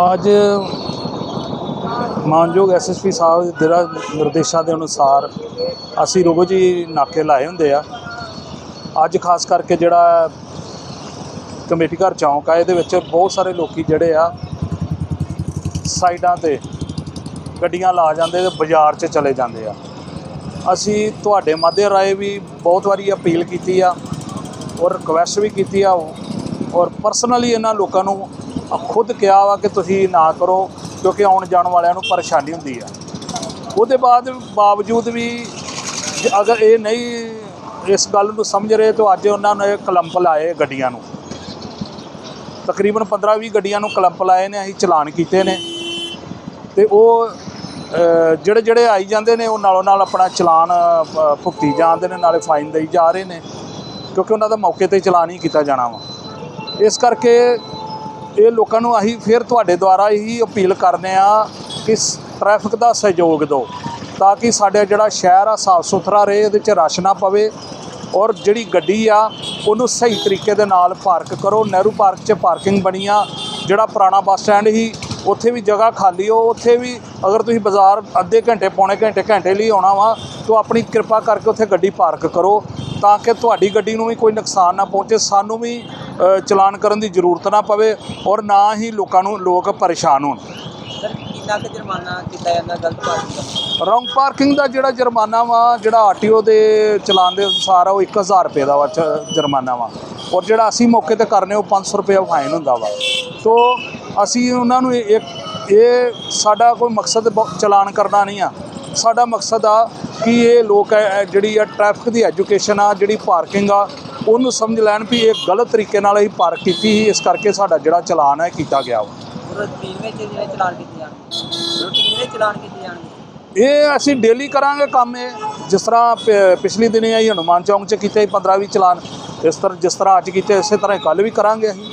ਅੱਜ ਮਾਨਯੋਗ ਐਸਐਸਪੀ ਸਾਹਿਬ ਦੇ ਦਿਰਾ ਨਿਰਦੇਸ਼ਾਂ ਦੇ ਅਨੁਸਾਰ ਅਸੀਂ ਰੋਜ਼ ਹੀ ਨਾਕੇ ਲਾਏ ਹੁੰਦੇ ਆ। ਅੱਜ ਖਾਸ ਕਰਕੇ ਜਿਹੜਾ ਕਮੇਟੀ ਘਰ ਚੌਂਕ ਆ, ਇਹਦੇ ਵਿੱਚ ਬਹੁਤ ਸਾਰੇ ਲੋਕੀ ਜਿਹੜੇ ਆ, ਸਾਈਡਾਂ ਤੇ ਗੱਡੀਆਂ ਲਾ ਜਾਂਦੇ ਤੇ ਬਾਜ਼ਾਰ 'ਚ ਚਲੇ ਜਾਂਦੇ ਆ। ਅਸੀਂ ਤੁਹਾਡੇ ਮਾਧਿਅਮ ਰਾਏ ਵੀ ਬਹੁਤ ਵਾਰੀ ਅਪੀਲ ਕੀਤੀ ਆ ਔਰ ਰਿਕਵੈਸਟ ਵੀ ਕੀਤੀ ਆ ਔਰ ਪਰਸਨਲੀ ਇਹਨਾਂ ਲੋਕਾਂ ਨੂੰ ਖੁਦ ਕਿਹਾ ਵਾ ਕਿ ਤੁਸੀਂ ਨਾ ਕਰੋ ਕਿਉਂਕਿ ਆਉਣ ਜਾਣ ਵਾਲਿਆਂ ਨੂੰ ਪਰੇਸ਼ਾਨੀ ਹੁੰਦੀ ਆ। ਉਹਦੇ ਬਾਅਦ ਬਾਵਜੂਦ ਵੀ ਅਗਰ ਇਹ ਨਹੀਂ ਇਸ ਗੱਲ ਨੂੰ ਸਮਝ ਰਹੇ ਤਾਂ ਅੱਜ ਉਹਨਾਂ ਨੇ ਕਲੰਪ ਲਾਏ ਗੱਡੀਆਂ ਨੂੰ। ਤਕਰੀਬਨ 15-20 ਗੱਡੀਆਂ ਨੂੰ ਕਲੰਪ ਲਾਏ ਨੇ ਅਸੀਂ ਚਲਾਨ ਕੀਤੇ ਨੇ। ਤੇ ਉਹ ਜਿਹੜੇ ਜਿਹੜੇ ਆਈ ਜਾਂਦੇ ਨੇ ਉਹ ਨਾਲੋਂ ਨਾਲ ਆਪਣਾ ਚਲਾਨ ਅ, ਭੁਗਤੀ ਜਾਂਦੇ ਨੇ ਨਾਲੇ ਫਾਈਨ ਦੇਈ ਜਾ ਰਹੇ ਨੇ ਕਿਉਂਕਿ ਉਹਨਾਂ ਦਾ ਮੌਕੇ ਤੇ ਚਲਾਨ ਹੀ ਕੀਤਾ ਜਾਣਾ ਵਾ। ਇਸ ਕਰਕੇ ਇਹ ਲੋਕਾਂ ਨੂੰ ਅਸੀਂ ਫਿਰ ਤੁਹਾਡੇ ਦੁਆਰਾ ਹੀ ਅਪੀਲ ਕਰਨੇ ਆ ਕਿ ਟ੍ਰੈਫਿਕ ਦਾ ਸਹਿਯੋਗ ਦਿਓ, ਤਾਂ ਕਿ ਸਾਡੇ ਜਿਹੜਾ ਸ਼ਹਿਰ ਆ ਸਾਫ਼ ਸੁਥਰਾ ਰਹੇ, ਇਹਦੇ 'ਚ ਰਸ਼ ਨਾ ਪਵੇ ਔਰ ਜਿਹੜੀ ਗੱਡੀ ਆ, ਉਹਨੂੰ ਸਹੀ ਤਰੀਕੇ ਦੇ ਨਾਲ ਪਾਰਕ ਕਰੋ। ਨਹਿਰੂ ਪਾਰਕ 'ਚ ਪਾਰਕਿੰਗ ਬਣੀ ਆ, ਜਿਹੜਾ ਪੁਰਾਣਾ ਬੱਸ ਸਟੈਂਡ ਸੀ ਉੱਥੇ ਵੀ ਜਗ੍ਹਾ ਖਾਲੀ ਹੋ ਉੱਥੇ ਵੀ ਅਗਰ ਤੁਸੀਂ ਬਾਜ਼ਾਰ ਅੱਧੇ ਘੰਟੇ ਪੌਣੇ ਘੰਟੇ ਘੰਟੇ ਲਈ ਆਉਣਾ ਵਾ ਤਾਂ ਆਪਣੀ ਕਿਰਪਾ ਕਰਕੇ ਉੱਥੇ ਗੱਡੀ ਪਾਰਕ ਕਰੋ ਤਾਂ ਕਿ ਤੁਹਾਡੀ ਗੱਡੀ ਨੂੰ ਵੀ ਕੋਈ ਨੁਕਸਾਨ ਨਾ ਪਹੁੰਚੇ ਸਾਨੂੰ ਵੀ ਚਲਾਨ ਕਰਨ ਦੀ ਜ਼ਰੂਰਤ ਨਾ ਪਵੇ ਔਰ ਨਾ ਹੀ ਲੋਕਾਂ ਨੂੰ ਲੋਕ ਪਰੇਸ਼ਾਨ ਹੋਣ। ਸਰ ਕਿੰਨਾ ਕੁ ਜੁਰਮਾਨਾ ਕੀਤਾ ਜਾਂਦਾ ਗਲਤ ਪਾਰਕਿੰਗ ਦਾ? ਰੌਂਗ ਪਾਰਕਿੰਗ ਦਾ ਜਿਹੜਾ ਜੁਰਮਾਨਾ ਵਾ ਜਿਹੜਾ ਆਰਟੀਓ ਦੇ ਚਲਾਨ ਦੇ ਅਨੁਸਾਰ ਆ ਉਹ 1000 ਰੁਪਏ ਦਾ ਵਾ ਜੁਰਮਾਨਾ ਵਾ। ਔਰ ਜਿਹੜਾ ਅਸੀਂ ਮੌਕੇ ਤੇ ਕਰਨੇ ਉਹ 500 ਰੁਪਏ ਫਾਈਨ ਹੁੰਦਾ ਵਾ। ਸੋ ਅਸੀਂ ਉਹਨਾਂ ਨੂੰ ਇਹ ਇੱਕ- ਇਹ ਸਾਡਾ ਕੋਈ ਮਕਸਦ ਚਲਾਨ ਕਰਨਾ ਨਹੀਂ ਆ। ਸਾਡਾ ਮਕਸਦ ਆ ਕਿ ਇਹ ਲੋਕ ਹੈ- ਹੈ ਜਿਹੜੀ ਆ ਟ੍ਰੈਫਿਕ ਦੀ ਐਜੂਕੇਸ਼ਨ ਆ ਜਿਹੜੀ ਪਾਰਕਿੰਗ ਆ ਉਹਨੂੰ ਸਮਝ ਲੈਣ ਵੀ ਇਹ ਗਲਤ ਤਰੀਕੇ ਨਾਲ ਅਸੀਂ ਪਾਰਕ ਕੀਤੀ ਸੀ। ਇਸ ਕਰਕੇ ਸਾਡਾ ਜਿਹੜਾ ਚਲਾਨ ਹੈ ਕੀਤਾ ਗਿਆ ਵਾ। ਇਹ ਅਸੀਂ ਡੇਲੀ ਕਰਾਂਗੇ ਕੰਮ ਇਹ। ਜਿਸ ਤਰ੍ਹਾਂ ਪਿਛਲੀ ਦਿਨੇ ਆਈ ਹਨੂਮਾਨ ਚੌਂਕ 'ਚ ਕੀਤੇ 15 20 ਚਲਾਨ। ਇਸ ਤਰ੍ਹਾਂ ਜਿਸ ਤਰ੍ਹਾਂ ਅੱਜ ਕੀਤੇ ਇਸੇ ਤਰ੍ਹਾਂ ਕੱਲ ਵੀ ਕਰਾਂਗੇ ਅਸੀਂ।